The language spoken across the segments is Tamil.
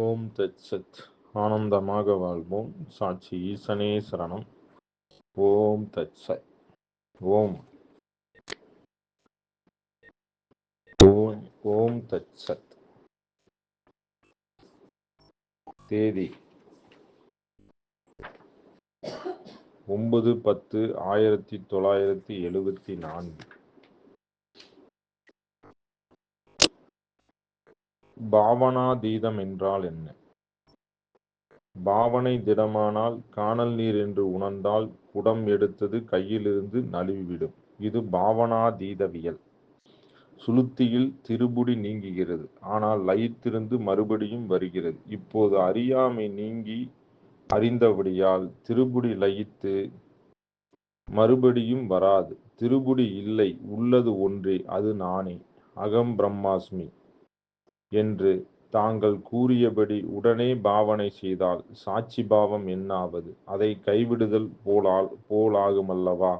ஓம் தத்சத் ஆனந்தமாக வாழ்வோம். சாட்சி ஈசனே சரணம். ஓம் தத்சத் ஓம். ஓம் ஓம் தத்சத் தேதி. ஒன்பது பத்து ஆயிரத்தி தொள்ளாயிரத்தி எழுபத்தி நான்கு. பாவனாதீதம் என்றால் என்ன? பாவனை திடமானால் காணல் நீர் என்று உணர்ந்தால் குடம் எடுத்தது கையிலிருந்து நழுவிவிடும். இது பாவனாதீதவியல். சுளுத்தியில் திருபுடி நீங்குகிறது. ஆனால் லயித்திருந்து மறுபடியும் வருகிறது. இப்போது அறியாமை நீங்கி அறிந்தபடியால் திருபுடி லயித்து மறுபடியும் வராது. திருபுடி இல்லை. உள்ளது ஒன்றே. அது நானே. அகம் பிரம்மாஸ்மி. என்று தாங்கள் கூறியபடி உடனே பாவனை செய்தால் சாட்சி பாவம் என்னாவது? அதை கைவிடுதல் போலால் போலாகுமல்லவா?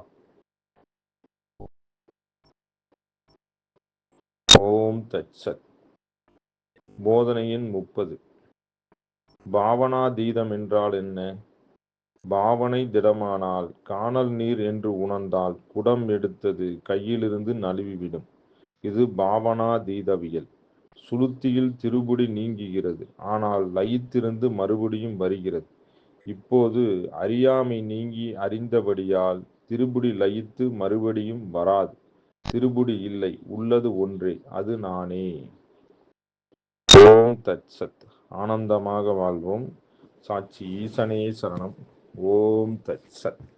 ஓம் தச்சத் போதனையின் முப்பது. பாவனாதீதம் என்றால் என்ன? பாவனை திடமானால் காணல் நீர் என்று உணர்ந்தால் குடம் எடுத்தது கையிலிருந்து நழுவிவிடும். இது பாவனாதீதவியல். சுளுத்தியில் திருபுடி நீங்குகிறது. ஆனால் லயித்திருந்து மறுபடியும் வருகிறது. இப்போது அறியாமை நீங்கி அறிந்தபடியால் திருபுடி லயித்து மறுபடியும் வராது. திருபுடி இல்லை உள்ளது ஒன்றே அது நானே. ஓம் தத் சத். ஆனந்தமாக வாழ்வோம். சாட்சி ஈசனே சரணம். ஓம் தத் சத்.